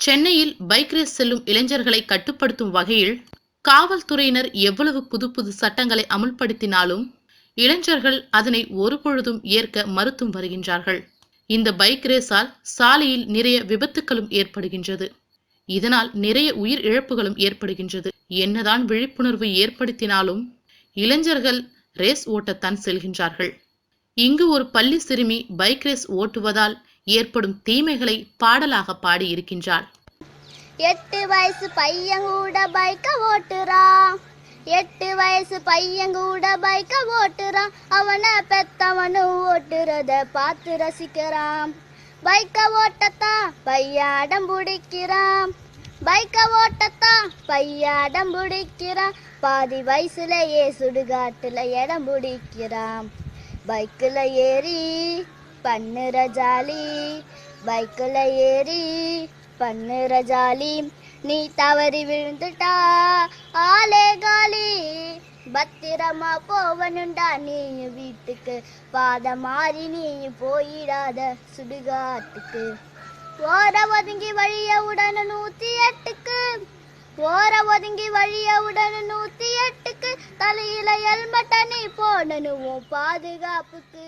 சென்னையில் bike race செல்லும் இளைஞர்களை கட்டுப்படுத்தும் வகையில் காவல்துறையினர் எவ்வளவு புது புது சட்டங்களை அமுல்படுத்தினாலும் இளைஞர்கள் அதனை ஒருபொழுதும் ஏற்க மறுத்தும் வருகின்றார்கள். இந்த பைக் ரேஸால் சாலையில் நிறைய விபத்துகளும் ஏற்படுகின்றது. இதனால் நிறைய உயிர் இழப்புகளும் ஏற்படுகின்றது. என்னதான் விழிப்புணர்வு ஏற்படுத்தினாலும் இளைஞர்கள் ரேஸ் ஓட்டத்தான் செல்கின்றார்கள். இங்கு ஒரு பள்ளி சிறுமி பைக் ரேஸ் ஓட்டுவதால் ஏற்படும் தீமைகளை பாடலாக பாடியிருக்கின்றார் எட்டு வயசு பையன் கூட பைக்க ஓட்டுறான். எட்டு வயசு பையன் கூட பைக்க ஓட்டுறான். அவனை பெத்தவனும் ஓட்டுறத பார்த்து ரசிக்கிறான். பைக்க ஓட்டத்தான் பையாடம் பிடிக்கிறான். பைக்க ஓட்டத்தான் பையாடம் பிடிக்கிறான். பாதி வயசுலயே சுடுகாட்டுல இடம் பிடிக்கிறான். பைக்கில் ஏறி பண்ணுற ஜாலி. பைக்கில் ஏறி பண்ணு ரஜாலி நீ தவறி விழுந்துட்டா. ஆலே காலி பத்திரமா போவனுண்டா. நீயும் வீட்டுக்கு பாத மாறி நீயும் போயிடாத சுடுகாட்டுக்கு. ஓர ஒதுங்கி வழிய உடனே நூத்தி எட்டுக்கு. ஓர ஒதுங்கி வழிய உடனே நூத்தி எட்டுக்கு. தலையில எல்மட்ட நீ போனனு பாதுகாப்புக்கு.